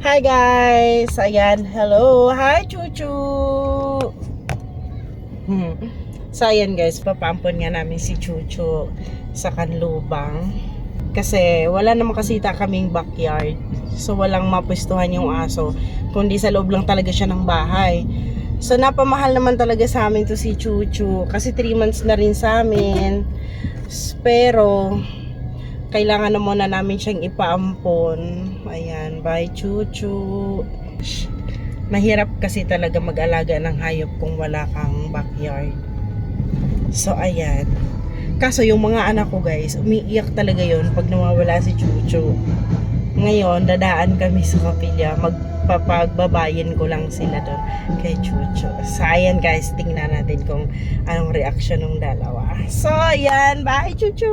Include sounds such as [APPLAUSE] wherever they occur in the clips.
Hi guys! Ayan, hello! Hi Chuchu! Hmm. [LAUGHS] So ayan guys, papampon nga namin si Chuchu sa kanlubang. Kasi wala naman kasita kaming backyard. So walang mapwestuhan yung aso. Kundi sa loob lang talaga siya ng bahay. So napamahal naman talaga sa amin to si Chuchu. Kasi 3 months na rin sa amin. Pero kailangan na muna namin siyang ipaampon. Ayan, bye Chuchu. Mahirap kasi talaga mag-alaga ng hayop kung wala kang backyard. So, ayan. Kaso yung mga anak ko guys, umiiyak talaga yon pag nawawala si Chuchu. Ngayon, dadaan kami sa kapilya. Magpapagbabayin ko lang sila doon kay Chuchu. So, ayan guys, tingnan natin kung anong reaction ng dalawa. So, ayan. Bye, Chuchu!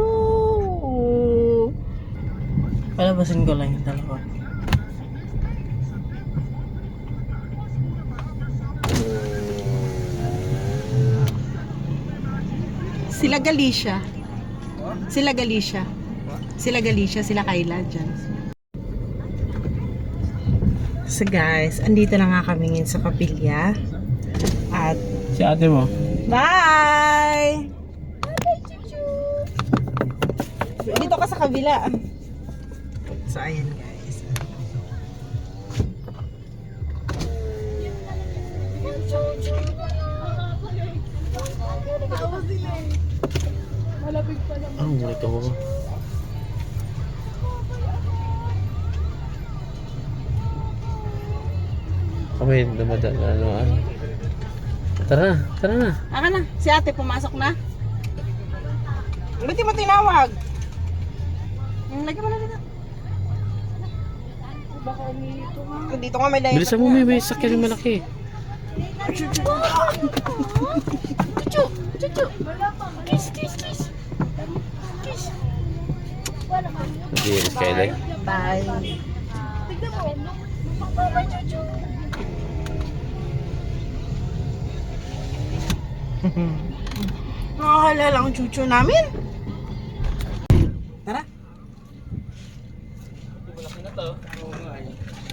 Palabasin ko lang yung dalawa. Sila Galicia. Sila Galicia. Sila Galicia, sila Kayla dyan. So guys, andito na nga kami ngayon sa kapilya. At Si ate mo. bye! Dito ka sa kabila. So ayan guys. Ano mo ito? Kami dumadaan ano ano. Tara na, tara na. Aka na, si ate pumasok na. Ba't di mo tinawag? Lagyan mo na dito. Baka umilito nga. Dito nga may layo. Bilisan mo, may, may sakyan yung malaki. Cucu, cucu. Kiss, kiss, kiss. Kiss. Hindi, Skyline. Bye. Tignan mo. Mama, cucu. Nakakalala ang chuchu namin. Tara.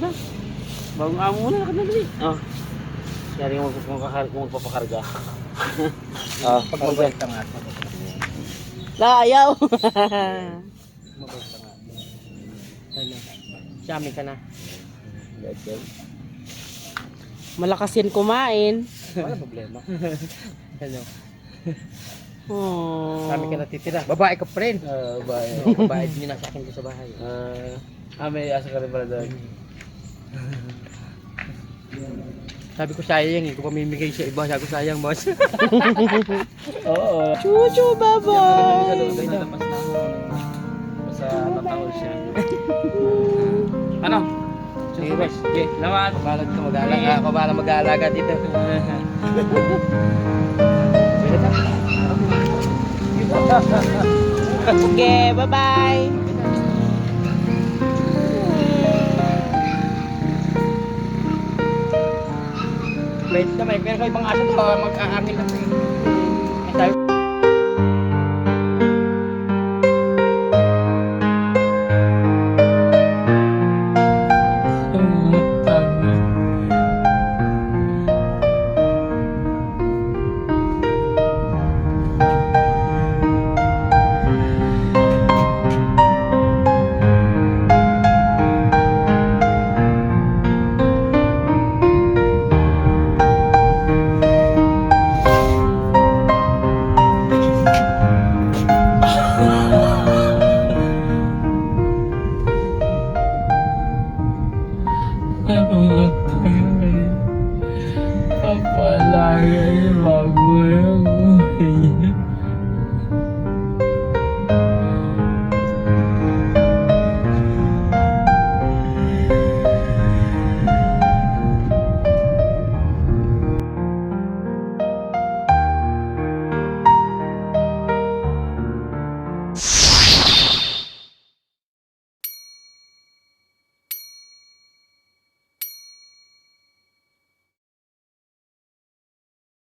Ah, ano? Bagong amo mo na, nakadali. Ah. Yari kung magpapakar kung magpapakarga. [LAUGHS] ah, pag magbenta nga. Layaw. [LAUGHS] Nga. Ano? Siyami ka na. Malakas yan kumain. Wala problema. [LAUGHS] Ano? Oh. Sami ka natitira. Babae ka pa rin. Ah, babae. Uh, babae din yung nasa akin ko sa bahay. Ah, ah, may asa ka rin pala doon. Sabi ko sayang eh, kung pamimigay sa iba, sabi ko sayang boss. [LAUGHS] Oo. Chuchu, bye-bye. Sa tatawal siya. ano? Sige, boss. Sige, lamat. Pabalag ito mag-aalaga. Pabalag mag-aalaga dito. [LAUGHS] Sige, bye-bye. Wait na, may pero ibang aso to, mag-aangin na ito.